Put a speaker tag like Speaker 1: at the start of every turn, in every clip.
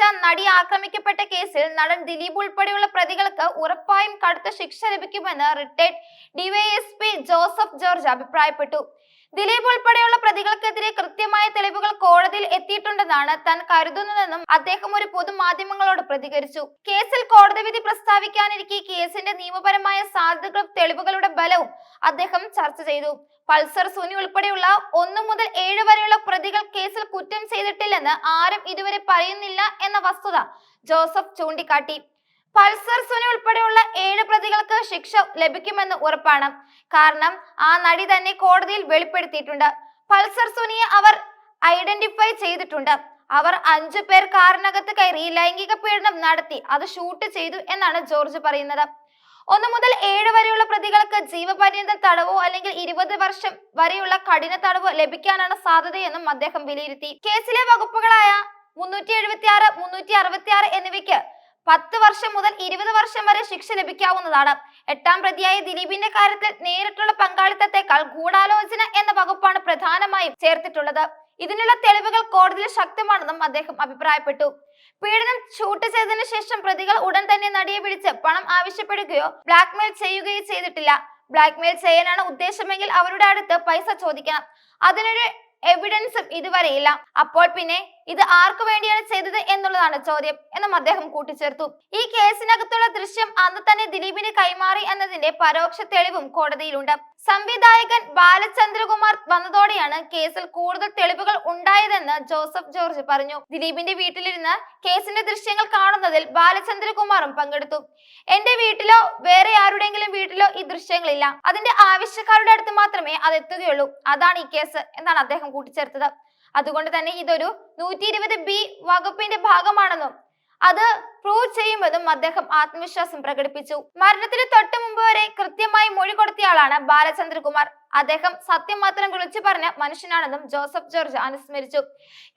Speaker 1: പീഡിപ്പിച്ച നടി ആക്രമിക്കപ്പെട്ട കേസിൽ നടൻ ദിലീപ് ഉൾപ്പെടെയുള്ള പ്രതികൾക്ക് ഉറപ്പായും കടുത്ത ശിക്ഷ ലഭിക്കുമെന്ന് റിട്ടയർഡ് ഡിവൈഎസ്പി ജോസഫ് ജോർജ് അഭിപ്രായപ്പെട്ടു. ദിലീപ് ഉൾപ്പെടെയുള്ള പ്രതികൾക്കെതിരെ കൃത്യമായ തെളിവുകൾ കോടതിയിൽ എത്തിയിട്ടുണ്ടെന്നാണ് താൻ കരുതുന്നതെന്നും അദ്ദേഹം ഒരു പൊതുമാധ്യമങ്ങളോട് പ്രതികരിച്ചു. കേസിൽ കോടതി വിധി പ്രസ്താവിക്കാനിരിക്കെ കേസിന്റെ നിയമപരമായ സാധ്യതകളും തെളിവുകളുടെ ബലവും അദ്ദേഹം ചർച്ച ചെയ്തു. പൾസർ സുനി ഉൾപ്പെടെയുള്ള ഒന്നു മുതൽ ഏഴ് വരെയുള്ള പ്രതികൾ കേസിൽ കുറ്റം ചെയ്തിട്ടില്ലെന്ന് ആരും ഇതുവരെ പറയുന്നില്ല എന്ന വസ്തുത ജോസഫ് ചൂണ്ടിക്കാട്ടി. പൾസർ സുനി ഉൾപ്പെടെയുള്ള ഏഴ് പ്രതികൾക്ക് ശിക്ഷ ലഭിക്കുമെന്ന് ഉറപ്പാണ്. കാരണം ആ നടി തന്നെ കോടതിയിൽ വെളിപ്പെടുത്തിയിട്ടുണ്ട്. പൾസർ സുനിയെ അവർ ഐഡന്റിഫൈ ചെയ്തിട്ടുണ്ട്. അവർ അഞ്ചു പേർ കാറിനകത്ത് കയറി ലൈംഗിക പീഡനം നടത്തി. അത് ഷൂട്ട് ചെയ്തു എന്നാണ് ജോർജ് പറയുന്നത്. ഒന്ന് മുതൽ ഏഴ് വരെയുള്ള പ്രതികൾക്ക് ജീവപര്യന്തം തടവോ അല്ലെങ്കിൽ ഇരുപത് വർഷം വരെയുള്ള കഠിന തടവോ ലഭിക്കാനാണ് സാധ്യതയെന്നും അദ്ദേഹം വിലയിരുത്തി. കേസിലെ വകുപ്പുകളായ മുന്നൂറ്റി എഴുപത്തി ആറ് മുന്നൂറ്റി അറുപത്തി ആറ് എന്നിവയ്ക്ക് പത്ത് വർഷം മുതൽ ഇരുപത് വർഷം വരെ ശിക്ഷ ലഭിക്കാവുന്നതാണ്. എട്ടാം പ്രതിയായ ദിലീപിന്റെ കാര്യത്തിൽ നേരിട്ടുള്ള പങ്കാളിത്തത്തെക്കാൾ ഗൂഢാലോചന എന്ന വകുപ്പാണ് പ്രധാനമായും ചേർത്തിട്ടുള്ളത്. ഇതിനുള്ള തെളിവുകൾ കോടതിയിൽ ശക്തമാണെന്നും അദ്ദേഹം അഭിപ്രായപ്പെട്ടു. പീഡനം ഷൂട്ട് ചെയ്തതിനു ശേഷം പ്രതികൾ ഉടൻ തന്നെ നടിയെ വിളിച്ച് പണം ആവശ്യപ്പെടുകയോ ബ്ലാക്ക്മെയിൽ ചെയ്യുകയോ ചെയ്തിട്ടില്ല. ബ്ലാക്ക്മെയിൽ ചെയ്യാനാണ് ഉദ്ദേശമെങ്കിൽ അവരുടെ അടുത്ത് പൈസ ചോദിക്കണം. അതിനൊരു എവിഡൻസും ഇതുവരെയില്ല അപ്പോൾ പിന്നെ ഇത് ആർക്കു വേണ്ടിയാണ് ചെയ്തത് എന്നുള്ളതാണ് ചോദ്യം. എന്നും അദ്ദേഹം കൂട്ടിച്ചേർത്തു. ഈ കേസിനകത്തുള്ള ദൃശ്യം അന്ന് തന്നെ ദിലീപിന് കൈമാറി എന്നതിന്റെ പരോക്ഷ തെളിവും കോടതിയിലുണ്ട്. സംവിധായകൻ ബാലചന്ദ്രകുമാർ വന്നതോടെയാണ് കേസിൽ കൂടുതൽ തെളിവുകൾ ഉണ്ടായതെന്ന് ജോസഫ് ജോർജ് പറഞ്ഞു. ദിലീപിന്റെ വീട്ടിലിരുന്ന് കേസിന്റെ ദൃശ്യങ്ങൾ കാണുന്നതിൽ ബാലചന്ദ്രകുമാറും പങ്കെടുത്തു. എന്റെ വീട്ടിലോ വേറെ ആരുടെങ്കിലും വീട്ടിലോ ഈ ദൃശ്യങ്ങളില്ല. അതിന്റെ ആവശ്യക്കാരുടെ അടുത്ത് മാത്രമേ അത് എത്തുകയുള്ളൂ അതാണ് ഈ കേസ് എന്നാണ് അദ്ദേഹം കൂട്ടിച്ചേർത്തത്. അതുകൊണ്ട് തന്നെ ഇതൊരു നൂറ്റി ഇരുപത് ബി വകുപ്പിന്റെ ഭാഗമാണെന്നും അത് പ്രൂവ് ചെയ്യുമെന്നും അദ്ദേഹം ആത്മവിശ്വാസം പ്രകടിപ്പിച്ചു. മരണത്തിന് തൊട്ടു മുമ്പ് വരെ കൃത്യമായി മൊഴി കൊടുത്തയാളാണ് ബാലചന്ദ്രകുമാർ. അദ്ദേഹം സത്യം മാത്രം വിളിച്ചു പറഞ്ഞ മനുഷ്യനാണെന്നും ജോസഫ് ജോർജ് അനുസ്മരിച്ചു.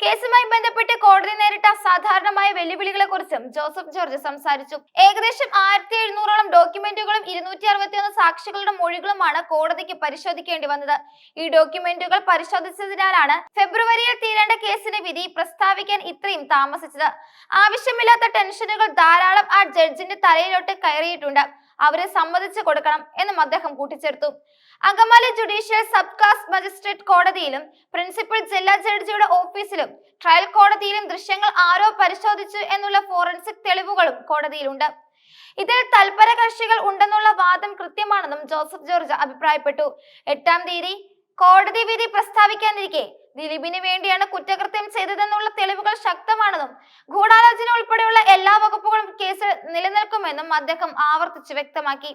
Speaker 1: കേസുമായി ബന്ധപ്പെട്ട് കോടതി നേരിട്ട സാധാരണമായ വെല്ലുവിളികളെ കുറിച്ചും ജോസഫ് ജോർജ് സംസാരിച്ചു. ഏകദേശം ആയിരത്തി എഴുന്നൂറോളം ഡോക്യുമെന്റുകളും ഇരുന്നൂറ്റി അറുപത്തിയൊന്ന് സാക്ഷികളുടെ മൊഴികളുമാണ് കോടതിക്ക് പരിശോധിക്കേണ്ടി വന്നത്. ഈ ഡോക്യുമെന്റുകൾ പരിശോധിച്ചതിനാലാണ് ഫെബ്രുവരിയിൽ തീരേണ്ട പ്രസ്താവിക്കാൻ ഇത്രയും താമസിച്ചത്. ആവശ്യമില്ലാത്ത ടെൻഷനുകൾ ധാരാളം ആ ജഡ്ജിന്റെ തലയിലോട്ട് കയറിയിട്ടുണ്ട്. അവരെ സമ്മതിച്ചു കൊടുക്കണം എന്നും അദ്ദേഹം കൂട്ടിച്ചേർത്തു. Angamaly judicial sub cast magistrate കോടതിയിലും principal ജില്ലാ ജഡ്ജിയുടെ ഓഫീസിലും ട്രയൽ കോടതിയിലും ദൃശ്യങ്ങൾ ആരോ പരിശോധിച്ചു എന്നുള്ള ഫോറൻസിക് തെളിവുകളും കോടതിയിലുണ്ട്. ഇതിൽ തൽപര കക്ഷികൾ ഉണ്ടെന്നുള്ള വാദം കൃത്യമാണെന്നും ജോസഫ് ജോർജ് അഭിപ്രായപ്പെട്ടു. എട്ടാം തീയതി കോടതി വിധി പ്രസ്താവിക്കാനിരിക്കെ ദിലീപിന് വേണ്ടിയാണ് കുറ്റകൃത്യം ചെയ്തതെന്നുള്ള തെളിവുകൾ ശക്തമാണെന്നും ഗൂഢാലോചന ഉൾപ്പെടെയുള്ള എല്ലാ വകുപ്പുകളും കേസിൽ നിലനിൽക്കുമെന്നും അദ്ദേഹം ആവർത്തിച്ച് വ്യക്തമാക്കി.